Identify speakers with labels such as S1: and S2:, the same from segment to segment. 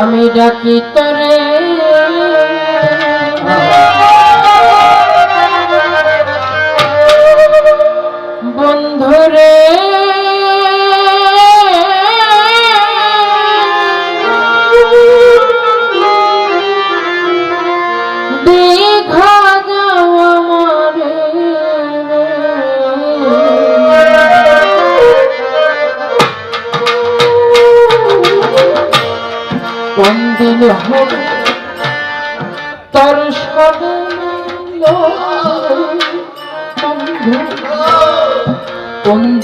S1: আমি ডাকি তরে।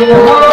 S1: 我。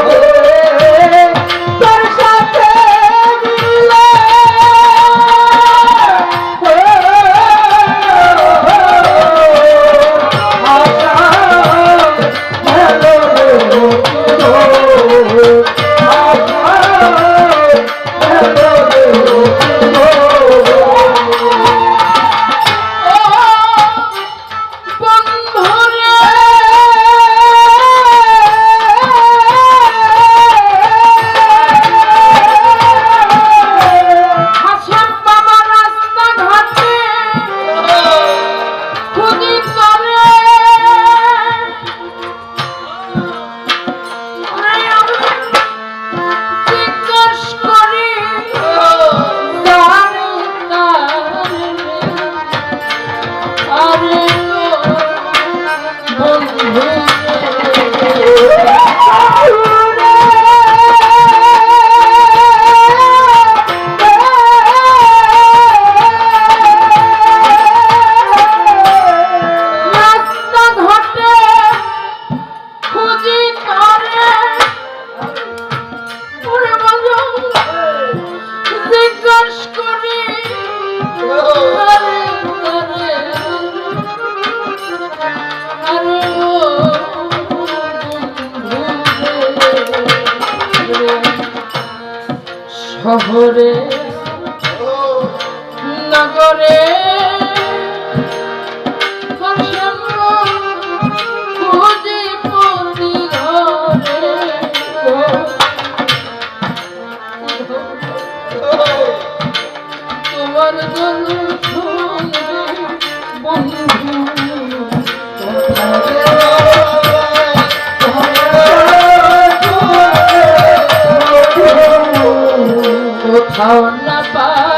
S1: শহরে কোথাও না পা।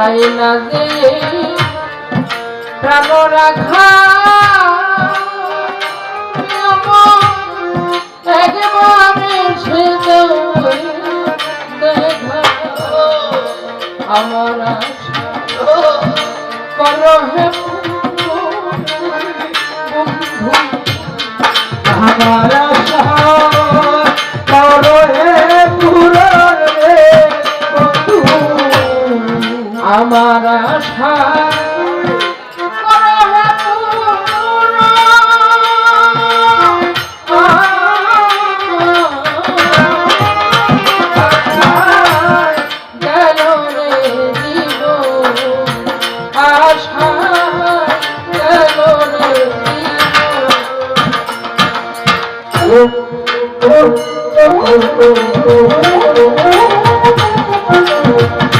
S1: চাই না যে প্রাণ রাখা একবারে সে দেখা। আমার করো হে
S2: আমার
S1: আমার আশা Oh, oh, oh, oh, oh, oh, oh, oh, oh,